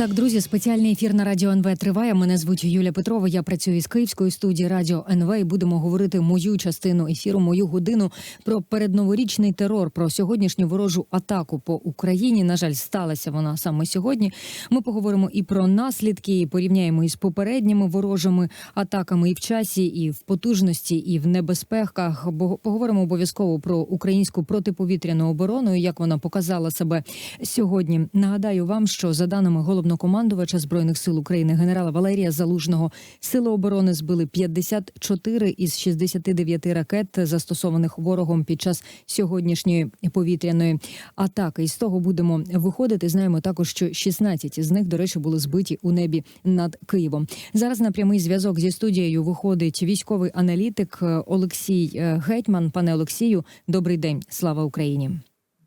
Так, друзі, спеціальний ефір на радіо НВ триває. Мене звуть Юля Петрова. Я працюю із київської студії Радіо НВ і будемо говорити мою частину ефіру, мою годину про передноворічний терор, про сьогоднішню ворожу атаку по Україні. На жаль, сталася вона саме сьогодні. Ми поговоримо і про наслідки, і порівняємо із попередніми ворожими атаками і в часі, і в потужності, і в небезпеках. Бо поговоримо обов'язково про українську протиповітряну оборону, і як вона показала себе сьогодні. Нагадаю вам, що за даними головнокомандувача збройних сил України генерала Валерія Залужного, сили оборони збили 54 із 69 ракет, застосованих ворогом під час сьогоднішньої повітряної атаки. І з того будемо виходити. Знаємо також, що 16 із них, до речі, були збиті у небі над Києвом. Зараз на прямий зв'язок зі студією виходить військовий аналітик Олексій е, Гетьман. Пане Олексію, добрий день. Слава Україні.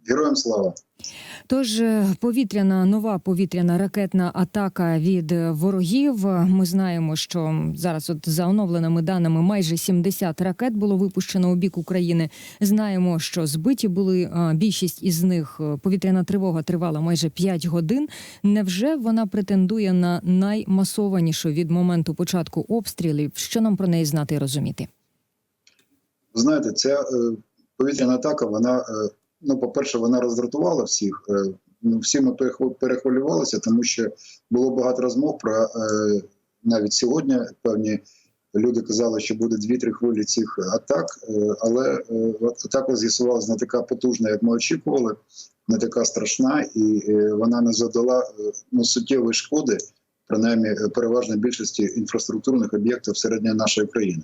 Героям слава. Тож е, повітряна нова повітряна ракетна атака від е, ворогів. Ми знаємо, що зараз, от за оновленими даними, майже 70 ракет було випущено у бік України. Знаємо, що збиті були більшість із них. е, Повітряна тривога тривала майже 5 годин. Невже вона претендує на наймасованішу від моменту початку обстрілів? Що нам про неї знати і розуміти? Знаєте, ця повітряна атака, вона, ну, по-перше, вона роздратувала всіх. Е, ну, всі ми перехв- перехвилювалися, тому що було багато розмов про е, навіть сьогодні певні люди казали, що буде дві-три хвилі цих атак, е, але атака з'ясувалася не така потужна, як ми очікували, не така страшна, і вона не задала ну, суттєвої шкоди, принаймні е, переважно більшості інфраструктурних об'єктів всередині нашої країни.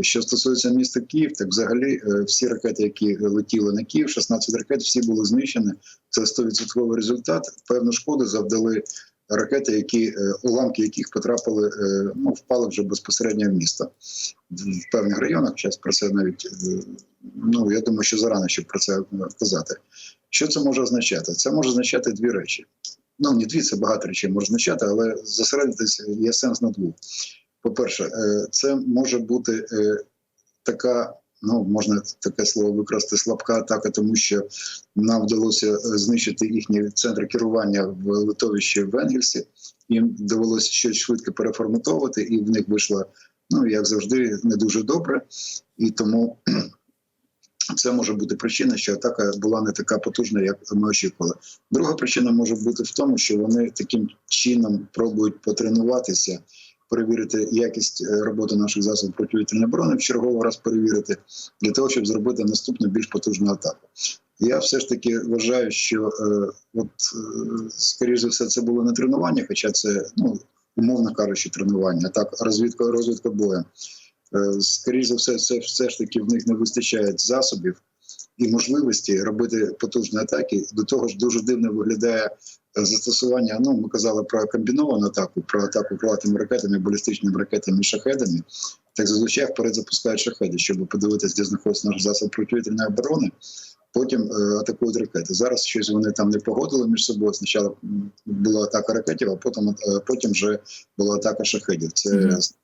Що стосується міста Київ, так взагалі е, всі ракети, які летіли на Київ, 16 ракет, всі були знищені. Це 100% результат. Певну шкоду завдали ракети, які е, уламки яких потрапили, е, ну впали вже безпосередньо в місто в певних районах. Час про це навіть е, ну я думаю, що зарано щоб про це казати. Що це може означати? Це може означати дві речі. Ну не дві, це багато речей може означати, але зосередитися є сенс на двох. По-перше, е, це може бути е, така, ну можна таке слово використати, слабка атака, тому що нам вдалося е, знищити їхні центри керування в литовищі в Енгельсі. Їм довелося щось швидко переформатовувати, і в них вийшло, ну як завжди, не дуже добре. І тому це може бути причина, що атака була не така потужна, як ми очікували. Друга причина може бути в тому, що вони таким чином пробують потренуватися, перевірити якість е, роботи наших засобів протиповітряної оборони, в черговий раз перевірити для того, щоб зробити наступну більш потужну атаку. Я все ж таки вважаю, що е, от е, скоріш за все це було не тренування, хоча це ну умовно кажучи, тренування, а так розвідка розвідка бою. Е, скоріш за все, це все ж таки в них не вистачає засобів і можливості робити потужні атаки. До того ж, дуже дивно виглядає е, застосування. Ну, ми казали про комбіновану атаку, про атаку крилатими ракетами, балістичними ракетами і шахедами. Так зазвичай вперед запускають шахеди, щоб подивитися, де знаходиться наш засоб протиповітряної оборони. Потім е, атакують ракети. Зараз щось вони там не погодили між собою. Спочатку була атака ракетів, а потім, е, потім вже була атака шахедів. Це Мгм. раз.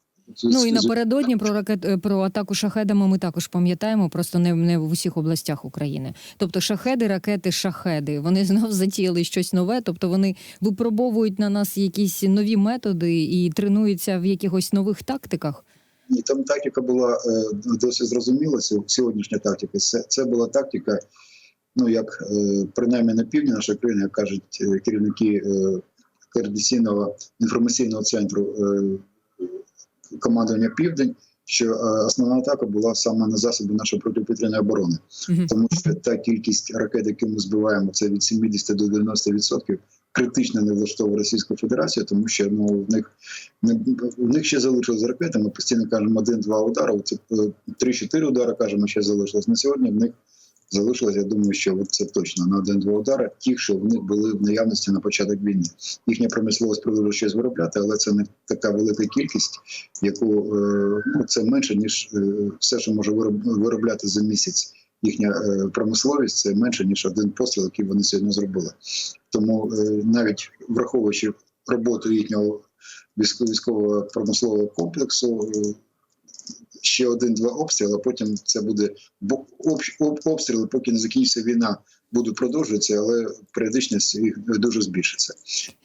Ну і напередодні про ракет е, про атаку шахедами ми також пам'ятаємо, просто не, не в усіх областях України. Тобто шахеди, ракети, шахеди. Вони знов затіяли щось нове, тобто вони випробовують на нас якісь нові методи і тренуються в якихось нових тактиках. І там тактика була е, досить зрозуміла. Сьогоднішня тактика. Це, це була тактика, ну як е, принаймні на півдні нашої країни, як кажуть керівники координаційного інформаційного центру командування Південь. Що е, основна атака була саме на засоби нашої протиповітряної оборони, Мгм. тому що та кількість ракет, які ми збиваємо, це від 70 до 90 відсотків, критично не влаштовує Російську Федерацію, тому що ну в них не в них ще залишилось ракети. Ми постійно кажемо один-два удари. Це е, три-чотири удари кажемо, ще залишилось. На сьогодні в них залишилось. Я думаю, що це точно на один-два удари. Ті, що в них були в наявності на початок війни. Їхня промисловість продовжує щось виробляти, але це не така велика кількість, яку е, ну це менше ніж е, все, що може виробляти за місяць. Їхня е, промисловість це менше ніж один постріл, який вони сьогодні зробили. Тому навіть враховуючи роботу їхнього військово- військового промислового комплексу, ще один-два обстріли, а потім це буде обстріли, поки не закінчиться війна будуть продовжуватися, але періодичність їх дуже збільшиться.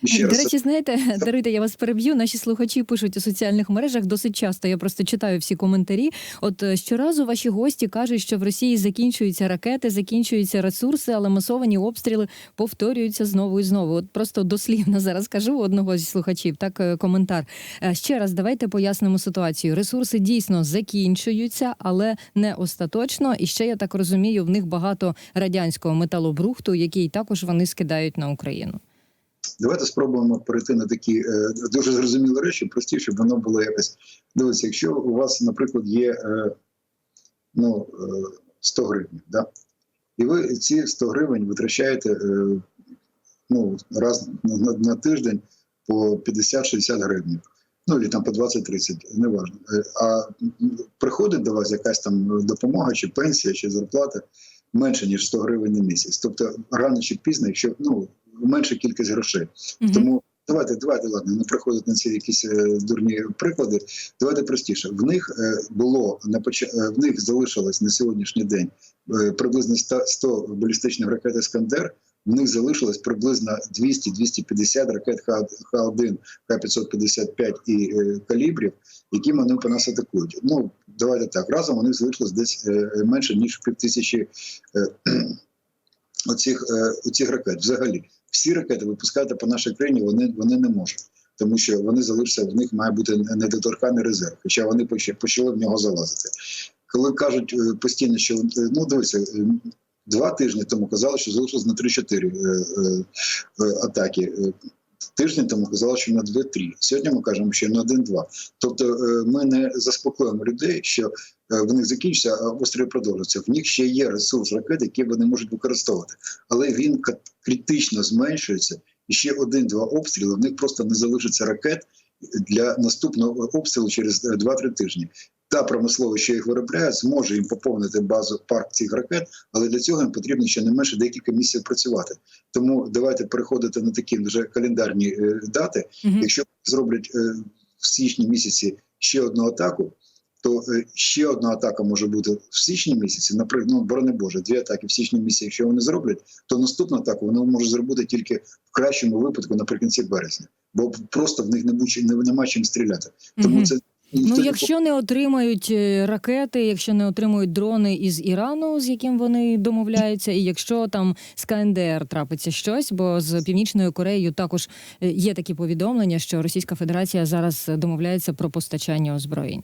І ще До раз, речі, знаєте, даруйте, я вас переб'ю. Наші слухачі пишуть у соціальних мережах досить часто. Я просто читаю всі коментарі. От е, щоразу ваші гості кажуть, що в Росії закінчуються ракети, закінчуються ресурси, але масовані обстріли повторюються знову і знову. От просто дослівно зараз кажу одного зі слухачів. Так, е, коментар. Е, Ще раз давайте пояснимо ситуацію. Ресурси дійсно закінчуються, але не остаточно. І ще я так розумію, в них багато радянського металобрухту, який також вони скидають на Україну. Давайте спробуємо перейти на такі е, дуже зрозумілі речі, прості, щоб воно було якось. Дивіться, якщо у вас, наприклад, є е, ну, е, 100 гривень, да? і ви ці 100 гривень витрачаєте е, ну, раз на, на, тиждень по 50-60 гривень. Ну, і там по 20-30, неважно. Е, А приходить до вас якась там допомога, чи пенсія, чи зарплата менше, ніж 100 гривень на місяць. Тобто рано чи пізно, якщо ну, менша кількість грошей. Мгм. Тому давайте, давайте, ладно, не приходять на ці якісь е, дурні приклади. Давайте простіше. В них е, було на поч... е, в них залишилось на сьогоднішній день приблизно 100, 100 балістичних ракет Іскандер. В них залишилось приблизно 200-250 ракет Х- Х-1, Х-555 і е, калібрів, які вони по нас атакують. Ну, давайте так. Разом у них залишилось десь е, менше, ніж пів тисячі е, оцих, оцих ракет. Взагалі, всі ракети випускати по нашій країні вони, вони не можуть. Тому що вони залишаться, в них має бути недоторканий резерв, хоча вони почали в нього залазити. Коли кажуть постійно, що ну дивися, два тижні тому казали, що залишилось на 3-4 е, е, е, атаки. Тиждень тому казали, що на 2-3. Сьогодні ми кажемо, що на 1-2. Тобто ми не заспокоїмо людей, що в них закінчиться, а обстріли продовжуються. В них ще є ресурс ракет, які вони можуть використовувати, але він критично зменшується. І ще один-два обстріли. В них просто не залишиться ракет для наступного обстрілу через е, 2-3 тижні. Та промисловість, що їх виробляє, зможе їм поповнити базу парк цих ракет, але для цього їм потрібно ще не менше декілька місяців працювати. Тому давайте переходити на такі вже календарні е, дати. Мгм. Якщо зроблять е, в січні місяці ще одну атаку, то е, ще одна атака може бути в січні місяці. Наприклад, ну борони Боже, дві атаки в січні місяці. Якщо вони зроблять, то наступну атаку вони можуть зробити тільки в кращому випадку наприкінці березня, бо просто в них не будь- не- нема чим стріляти. Тому Мгм. це Ну, якщо не отримають е, ракети, якщо не отримують дрони із Ірану, з яким вони домовляються, і якщо там з КНДР трапиться щось, бо з Північною Кореєю також е, є такі повідомлення, що Російська Федерація зараз домовляється про постачання озброєнь.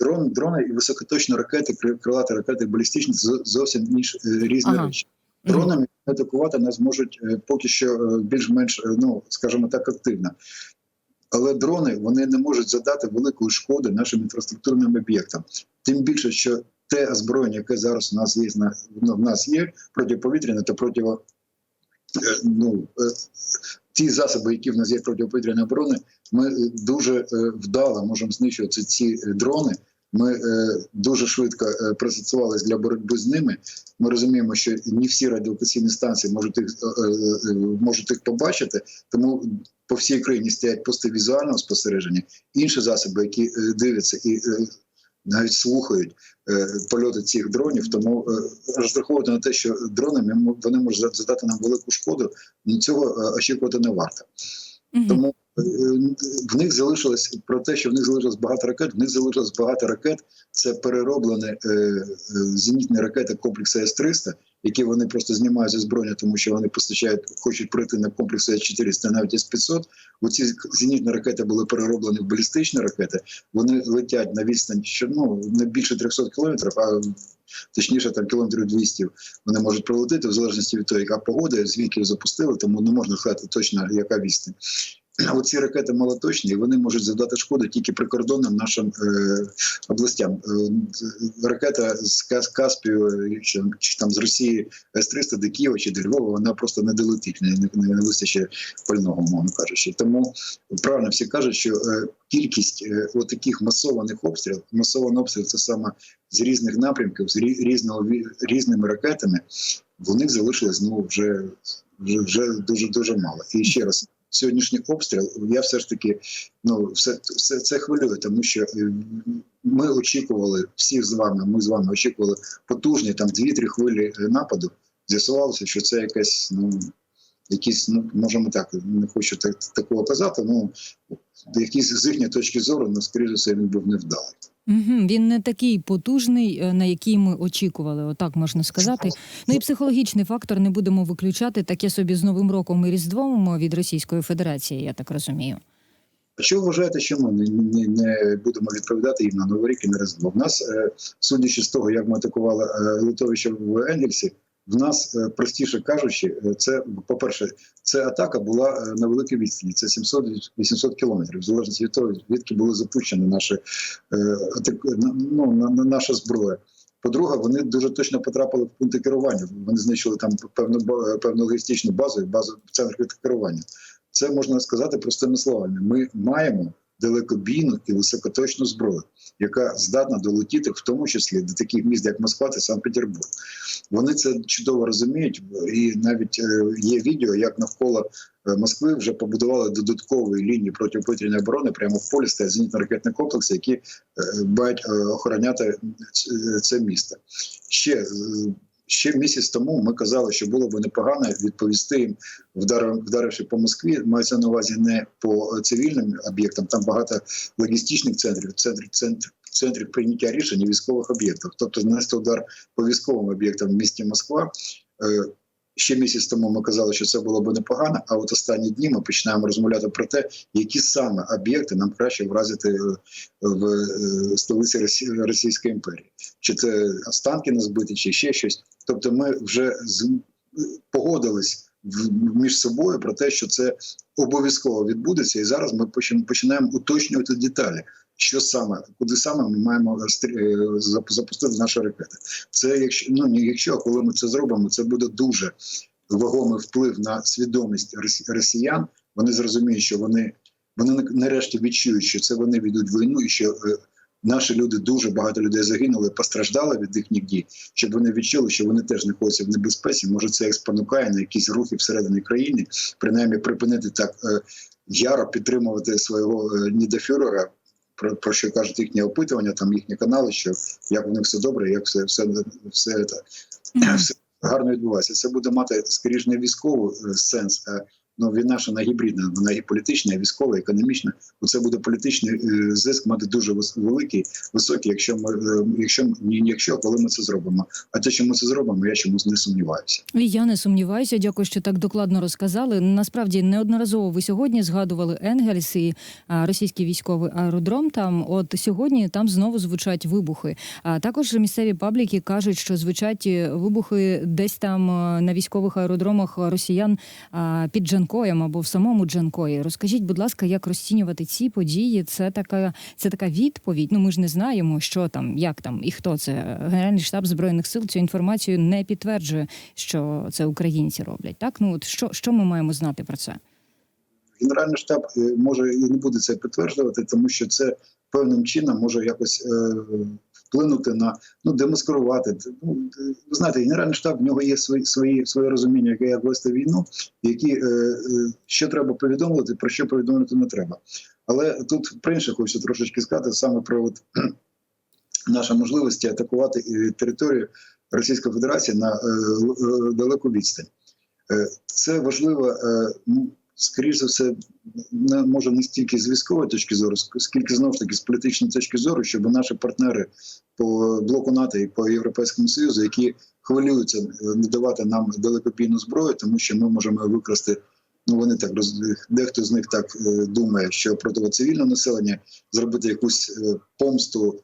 дрон, дрони і високоточні ракети, кри- крилаті ракети, балістичні це зовсім ніж е, різні Ага. речі. Дронами атакувати нас можуть поки що більш-менш, ну скажімо так, активно. Але дрони вони не можуть задати великої шкоди нашим інфраструктурним об'єктам. Тим більше, що те озброєння, яке зараз у нас є ну, в нас є протиповітряне та противо, е, ну, е, ті засоби, які в нас є протиповітряної оборони, ми е, дуже вдало можемо знищувати ці дрони. Ми е, дуже швидко е, пристосувалися для боротьби з ними. Ми розуміємо, що не всі радіолокаційні станції можуть їх, е, можуть їх побачити, тому по всій країні стоять пости візуального спостереження, інші засоби, які е, дивляться і е, навіть слухають е, польоти цих дронів. Тому е, розраховувати на те, що дронами мо- вони можуть задати нам велику шкоду, ну, цього очікувати не варто. Тому в них залишилось про те, що в них залишилось багато ракет. В них залишилось багато ракет. Це перероблені е, е, зенітні ракети комплексу С-300, які вони просто знімають зі зброї, тому що вони постачають, хочуть прийти на комплекс С-400, навіть С-500. Оці зенітні ракети були перероблені в балістичні ракети. Вони летять на відстань що ну не більше 300 кілометрів, а точніше там кілометрів 200 вони можуть пролетіти в залежності від того, яка погода, звідки запустили, тому не можна сказати точно, яка відстань. Оці ракети малоточні, і вони можуть завдати шкоду тільки прикордонним нашим е, областям. Е, ракета з Кас- Каспію е, чи, чи там з Росії С-300 до Києва чи до Львова, вона просто не долетить, не, не, не вистачить пального, мовно кажучи. Тому правильно всі кажуть, що е, кількість е, таких масованих обстрілів, масований обстріл це саме з різних напрямків, з різного різними ракетами, в них залишилось ну вже, вже, вже дуже дуже мало. І ще раз. Сьогоднішній обстріл, я все ж таки ну все, все це хвилює, тому що е, ми очікували всі з вами. Ми з вами очікували потужні там дві-три хвилі е, нападу. з'ясувалося, що це якась, ну, якісь, ну, можемо так, не хочу так, такого казати, ну, якісь з їхньої точки зору, ну, скоріше все, він був невдалий. Угу, він не такий потужний, е, на який ми очікували, отак можна сказати. Ну і психологічний фактор не будемо виключати. Таке собі з Новим роком і Різдвом від Російської Федерації, я так розумію. А що вважаєте, що ми не, не, не будемо відповідати їм на Новий рік і на Різдво? В нас, е, судячи з того, як ми атакували е, литовище в Енгельсі, в нас, е, простіше кажучи, е, це, по-перше, це атака була е, на великій відстані, це 700-800 кілометрів, в залежності від того, звідки були запущені наші, ну, на, на наша зброя. По-друге, вони дуже точно потрапили в пункти керування. Вони знищили там певну певну логістичну базу базу центр керування. Це можна сказати простими словами. Ми маємо далекобійну і високоточну зброю, яка здатна долетіти, в тому числі до таких міст, як Москва та Санкт-Петербург. Вони це чудово розуміють, і навіть е, є відео, як навколо е, Москви вже побудували додаткові лінії протиповітряної оборони прямо в полі стоять зенітно-ракетні комплекси, які е, мають охороняти це місто. Ще ще місяць тому ми казали, що було б непогано відповісти їм, вдарив- вдаривши по Москві. Мається на увазі не по цивільним об'єктам, там багато логістичних центрів, центрів, центрів, центрів прийняття рішень військових об'єктів. Тобто нанести удар по військовим об'єктам в місті Москва. Е, Ще місяць тому ми казали, що це було б непогано. А от останні дні ми починаємо розмовляти про те, які саме об'єкти нам краще вразити е, в е, столиці Російської імперії, чи це останки на збиті, чи ще щось. Тобто, ми вже погодились в- між собою про те, що це обов'язково відбудеться, і зараз ми почи- починаємо уточнювати деталі. Що саме, куди саме ми маємо е, запустити наші ракети? Це якщо ну не якщо, а коли ми це зробимо, це буде дуже вагомий вплив на свідомість росі- росіян. Вони зрозуміють, що вони вони на- нарешті відчують, що це вони ведуть війну, і що е, наші люди дуже багато людей загинули, постраждали від їхніх дій, щоб вони відчули, що вони теж знаходяться в небезпеці. Може, це їх спонукає на якісь рухи всередині країни, принаймні припинити так е, яро підтримувати свого е, нідафюрера, про, про що кажуть їхні опитування, там їхні канали, що як у них все добре, як все, все, все, це, все гарно відбувається. Це буде мати скоріш не військовий е, сенс, а ну, війна ж вона гібридна, вона і політична, і військова, і економічна. Це буде політичний е, зиск мати дуже великий, високий, якщо ми е, якщо ні, якщо коли ми це зробимо. А те, що ми це зробимо, я чомусь не сумніваюся. І я не сумніваюся. Дякую, що так докладно розказали. Насправді неодноразово ви сьогодні згадували Енгельс і а, російський військовий аеродром. Там от сьогодні там знову звучать вибухи. А також місцеві пабліки кажуть, що звучать е, вибухи десь там е, на військових аеродромах росіян під Джанкоєм або в самому Джанкої. Розкажіть, будь ласка, як розцінювати ці події? Це така, це така відповідь. Ну ми ж не знаємо, що там, як там і хто це. Генеральний штаб збройних сил цю інформацію не підтверджує, що це українці роблять. Так, ну от що, що ми маємо знати про це? Генеральний штаб е, може і не буде це підтверджувати, тому що це певним чином може якось е, вплинути на ну демаскирувати. Ну ви знаєте, генеральний штаб в нього є свої свої своє розуміння, яке як вести війну, які е, е, що треба повідомити, про що повідомити не треба. Але тут про інше хочу трошечки сказати саме про от, наші можливості атакувати е, територію Російської Федерації на е, е, далеку відстань. Е, Це важливо, е, ну, скоріш за все, не може не стільки з військової точки зору, скільки знову ж таки з політичної точки зору, щоб наші партнери по блоку НАТО і по Європейському Союзу, які хвилюються е, не давати нам далекобійну зброю, тому що ми можемо викрасти. Ну вони так роз... дехто з них так е, думає, що проти цивільного населення зробити якусь е, помсту,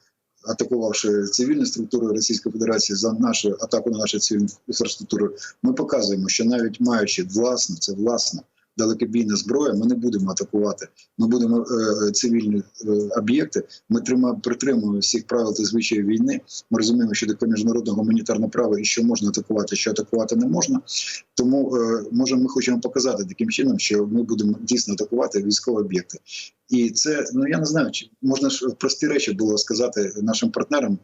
атакувавши цивільні структури Російської Федерації за нашу атаку на нашу цивільну інфраструктуру. Ми показуємо, що навіть маючи власне, це власна далекобійна зброя, ми не будемо атакувати. Ми будемо е, цивільні е, об'єкти. Ми трима, притримуємо всіх правил та звичаїв війни. Ми розуміємо, що таке міжнародне гуманітарне право і що можна атакувати, що атакувати не можна. Тому е, може, ми хочемо показати таким чином, що ми будемо дійсно атакувати військові об'єкти. І це ну я не знаю, чи можна ж прості речі було сказати нашим партнерам,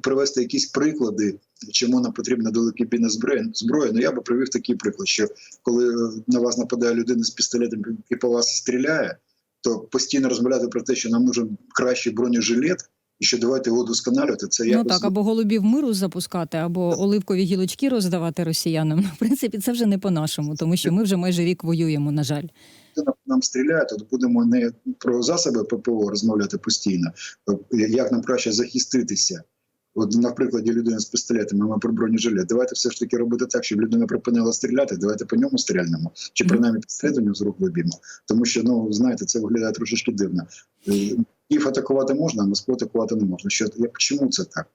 привести якісь приклади, чому нам потрібна далекобійна зброя. зброя. Ну я би привів такий приклад, що коли е, на вас нападає людина з пістолетом і по вас стріляє, то постійно розмовляти про те, що нам нужен кращий бронежилет, і що давайте його удосконалювати. Це Ну так, або голубів миру запускати, або оливкові гілочки роздавати росіянам. Ну, В принципі, це вже не по-нашому, тому що ми вже майже рік воюємо, на жаль. Людина нам стріляє, то будемо не про засоби ППО розмовляти постійно, як нам краще захиститися. От на прикладі людини з пістолетами ми про бронежилет. Давайте все ж таки робити так, щоб людина припинила стріляти. Давайте по ньому стрільнемо, чи принаймні пістолет у нього з рук виб'ємо. Тому що ну знаєте, це виглядає трошечки дивно. Е, Київ атакувати можна, а Москву атакувати не можна. Що чому це так?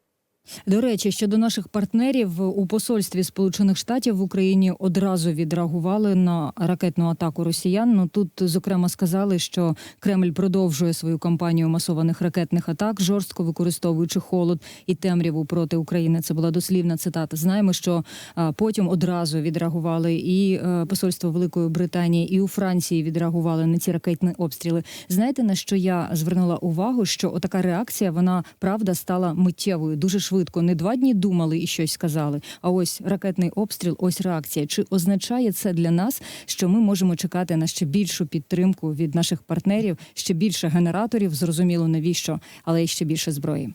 До речі, щодо наших партнерів у посольстві Сполучених Штатів в Україні одразу відреагували на ракетну атаку росіян. Ну тут зокрема сказали, що Кремль продовжує свою кампанію масованих ракетних атак, жорстко використовуючи холод і темряву проти України. Це була дослівна цитата. Знаємо, що потім одразу відреагували і е, посольство Великої Британії, і у Франції відреагували на ці ракетні обстріли. Знаєте на що я звернула увагу? Що отака реакція вона правда стала миттєвою, дуже швидко. Не два дні думали і щось сказали. А ось ракетний обстріл, ось реакція. Чи означає це для нас, що ми можемо чекати на ще більшу підтримку від наших партнерів, ще більше генераторів? Зрозуміло навіщо, але й ще більше зброї.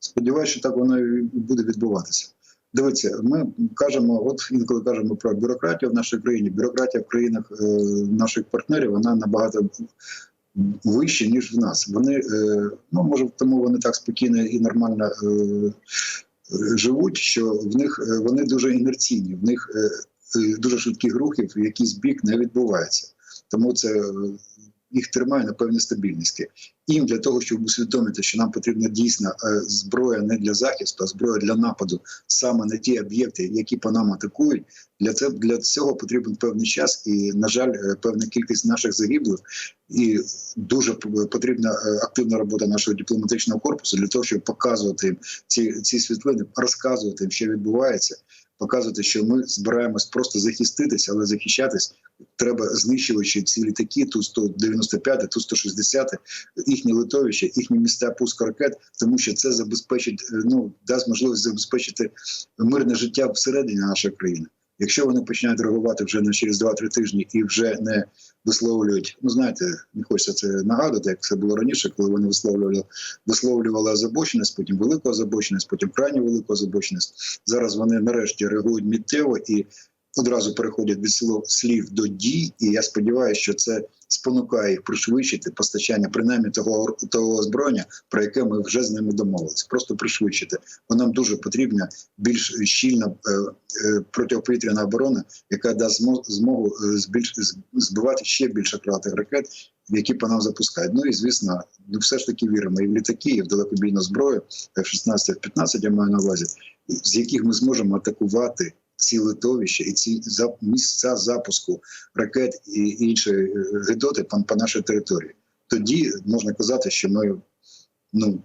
Сподіваюся, що так воно і буде відбуватися. Дивіться, ми кажемо, от інколи кажемо про бюрократію в нашій країні. Бюрократія в країнах е, наших партнерів вона набагато вища, ніж в нас. Вони е, ну може тому вони так спокійно і нормально е, живуть, що в них е, вони дуже інерційні, в них дуже швидких рухів в якийсь бік не відбувається. Тому це їх тримає на певній стабільності. Їм для того, щоб усвідомити, що нам потрібна дійсна е, зброя не для захисту, а зброя для нападу саме на ті об'єкти, які по нам атакують. Для це для цього потрібен певний час, і на жаль, е, певна кількість наших загиблих, і дуже потрібна е, активна робота нашого дипломатичного корпусу для того, щоб показувати їм ці, ці світлини, розказувати їм, що відбувається, показувати, що ми збираємось просто захиститися, але захищатись треба знищуючи ці літаки, ту 195, ту 160, їхні литовища, їхні міста пуск ракет, тому що це забезпечить, е, ну дасть можливість забезпечити мирне життя всередині нашої країни. Якщо вони починають реагувати вже на через 2-3 тижні і вже не висловлюють, ну знаєте, не хочеться це нагадувати, як це було раніше, коли вони висловлювали, висловлювали озабоченість, потім велику озабоченість, потім крайню велику озабоченість. Зараз вони нарешті реагують міттєво і одразу переходять від слів до дій. І я сподіваюся, що це спонукає їх пришвидшити постачання, принаймні того того озброєння, про яке ми вже з ними домовилися. Просто пришвидшити. Бо нам дуже потрібна більш щільна е, е, протиповітряна оборона, яка дасть змо- змогу е, збільш збивати ще більше крилатих ракет, які по нам запускають. Ну і звісно, ну все ж таки віримо і в літаки, і в далекобійну зброю, F-16, F-15, я маю на увазі, з яких ми зможемо атакувати ці литовища і ці місця запуску ракет і іншої е, гидоти по, по нашій території. Тоді можна казати, що ми ну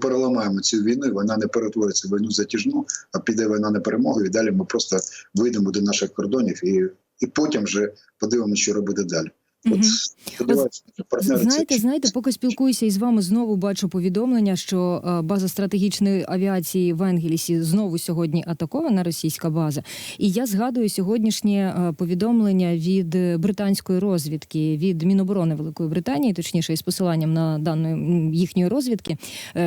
переламаємо цю війну, і вона не перетвориться в війну затяжну, а піде війна на перемогу, і далі ми просто вийдемо до наших кордонів і, і потім вже подивимося, що робити далі. Це Знаєте, знаєте, поки спілкуюся із вами, знову бачу повідомлення, що е, база стратегічної авіації в Енгелісі знову сьогодні атакована російська база. І я згадую сьогоднішнє е, повідомлення від е, британської розвідки, від Міноборони Великої Британії, точніше, із посиланням на даної їхньої розвідки,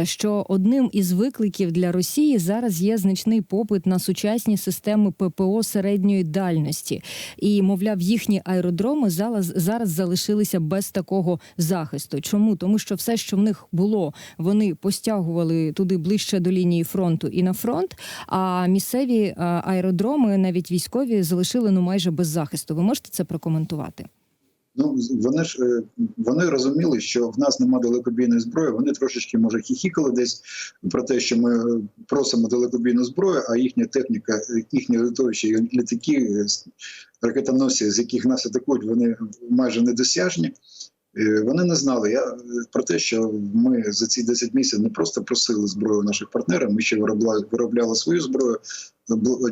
що одним із викликів для Росії зараз є значний попит на сучасні системи ППО середньої дальності. І мовляв, їхні аеродроми зараз зараз залишилися без такого захисту. Чому? Тому що все, що в них було, вони постягували туди ближче до лінії фронту і на фронт. А місцеві е, аеродроми, навіть військові, залишили ну майже без захисту. Ви можете це прокоментувати? Ну вони ж е, вони розуміли, що в нас немає далекобійної зброї. Вони трошечки може хіхікали десь про те, що ми е, просимо далекобійну зброю, а їхня техніка, їхні литовища, і літаки, ракетоносці, з яких нас атакують, вони майже недосяжні. Е, Вони не знали я е, про те, що ми за ці 10 місяців не просто просили зброю наших партнерів. Ми ще виробляли, виробляли свою зброю.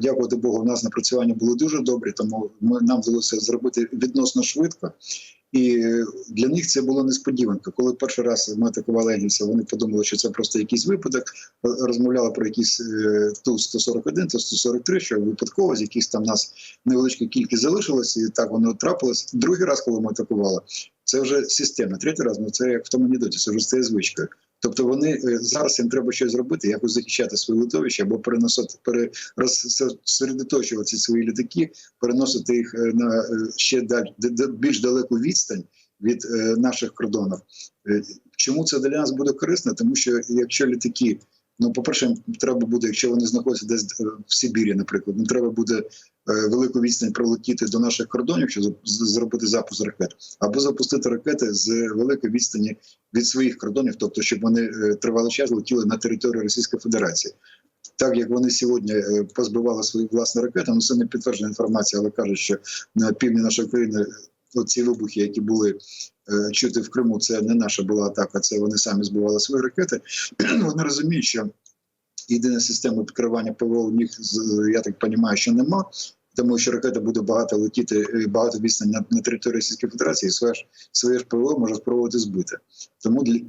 Дякувати Богу, у нас напрацювання були дуже добрі, тому ми нам вдалося зробити відносно швидко. І для них це було несподіванка. Коли перший раз ми атакували Егільса, вони подумали, що це просто якийсь випадок. Розмовляли про якісь е, ту 141, ту 143, що випадково з якихось там нас невеличка кількість залишилась, і так воно трапилось. Другий раз, коли ми атакували, це вже системно. Третій раз, ну це як в тому анекдоті, це вже стає звичкою. Тобто вони е, зараз їм треба щось зробити, якось захищати свої литовища або переносити пере, розсередоточувати свої літаки, переносити їх е, на е, ще даль, більш далеку відстань від наших кордонів. Чому це для нас буде корисно? Тому що якщо літаки, ну по-перше, треба буде, якщо вони знаходяться десь в Сибірі, наприклад, ну треба буде велику відстань пролетіти до наших кордонів, щоб зробити запуск ракет, або запустити ракети з великої відстані від своїх кордонів, тобто щоб вони е, тривалий час летіли на територію Російської Федерації. Так як вони сьогодні е, позбивали свої власні ракети, ну це не підтверджена інформація, але кажуть, що на півдні нашої країни оці вибухи, які були е, чути в Криму, це не наша була атака, це вони самі збивали свої ракети. вони розуміють, що єдина система підкривання ПВО у них, я так розумію, що нема. Тому що ракета буде багато летіти, е, багато відстань на, на території Російської Федерації, і своє ж своє ж ПВО може спробувати збити. Тому для,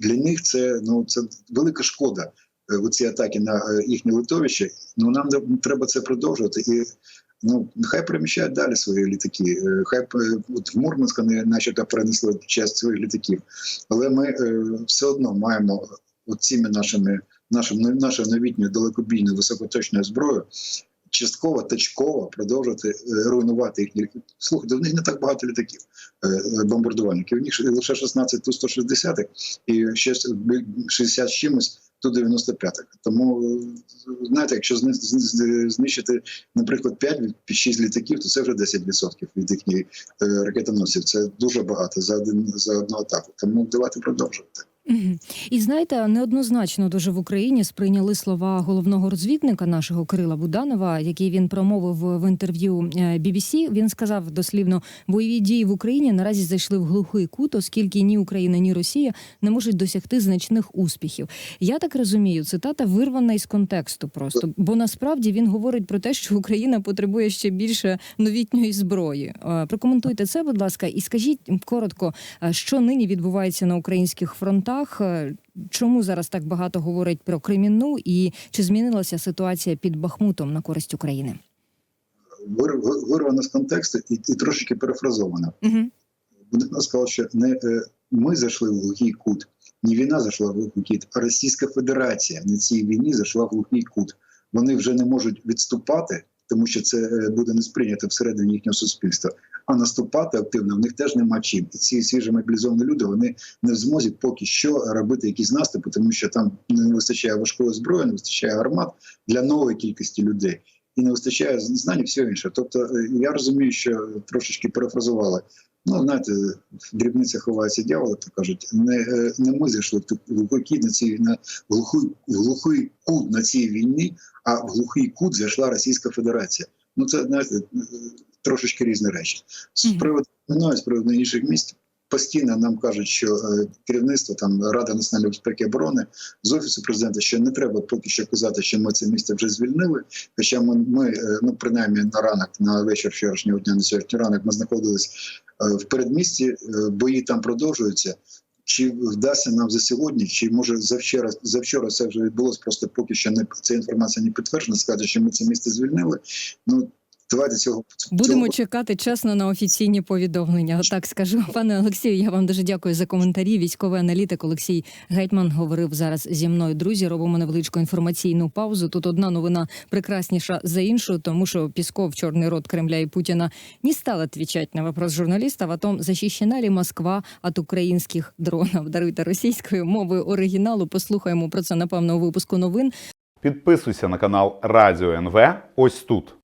для них це ну це велика шкода. е, Оці атаки на е, їхнє литовище. Ну нам треба це продовжувати і. Ну, нехай переміщають далі свої літаки. Хай от в Мурманськ вони начебто перенесли часть своїх літаків, але ми е, все одно маємо от цими нашими нашим нашою новітньою далекобійною високоточною зброєю частково точково продовжувати е, руйнувати їхні. Слухайте, в них не так багато літаків е, е, бомбардувальників. У них лише 16 ту 160 і ще 60 з чимось ту 95 Тому знаєте, якщо зни- зни- знищити, наприклад, 5-6 літаків, то це вже 10% від їхніх ракетоносців. Це дуже багато за один за одну атаку. Тому давайте продовжувати. І знаєте, неоднозначно дуже в Україні сприйняли слова головного розвідника нашого Кирила Буданова, який він промовив в інтерв'ю е, BBC. Він сказав дослівно: бойові дії в Україні наразі зайшли в глухий кут, оскільки ні Україна, ні Росія не можуть досягти значних успіхів. Я так розумію, цитата вирвана із контексту, просто бо насправді він говорить про те, що Україна потребує ще більше новітньої зброї. Е, Прокоментуйте це, будь ласка, і скажіть коротко, е, що нині відбувається на українських фронтах. Е, Чому зараз так багато говорять про Кремінну і чи змінилася ситуація під Бахмутом на користь України? Вир- вир- Вирвано з контексту і, і трошки перефразовано. Угу. Будемо сказав, що не е, ми зайшли в глухий кут, не війна зайшла в глухий кут, а Російська Федерація на цій війні зайшла в глухий кут. Вони вже не можуть відступати, тому що це е, буде не сприйнято всередині їхнього суспільства. А наступати активно в них теж нема чим. І ці свіжі мобілізовані люди вони не в змозі поки що робити якісь наступи, тому що там не вистачає важкої зброї, не вистачає гармат для нової кількості людей. І не вистачає знань і всього іншого. Тобто е, я розумію, що трошечки перефразували. Ну, знаєте, в дрібницях ховається дьявол, то кажуть, не, е, не ми зайшли в кіт на цій на глухий, глухий кут на цій війні, а в глухий кут зайшла Російська Федерація. Ну це знаєте, трошечки різні речі. З приводу з приводу інших місць. Постійно нам кажуть, що е, керівництво там Рада національної безпеки і оборони з офісу президента, що не треба поки що казати, що ми це місце вже звільнили. Хоча ми, ми е, ну принаймні на ранок, на вечір вчорашнього дня, на сьогодні ранок, ми знаходились е, в передмісті. Бої там продовжуються. Чи вдасться нам за сьогодні, чи може завчора завчора це вже відбулося? Просто поки що не ця інформація не підтверджена. Сказати, що ми це місце звільнили. Ну давайте цього Будемо цього- чекати чесно на офіційні повідомлення. Отак скажу. Пане Олексію, я вам дуже дякую за коментарі. Військовий аналітик Олексій Гетьман говорив зараз зі мною. Друзі, робимо невеличку інформаційну паузу. Тут одна новина прекрасніша за іншу, тому що Пісков, чорний рот Кремля і Путіна, не стал отвечать на вопрос журналістів о том, защищена ли Москва від українських дронів. Даруйте російською мовою оригіналу. Послухаємо про це напевно у випуску новин. Підписуйся на канал Радіо НВ ось тут.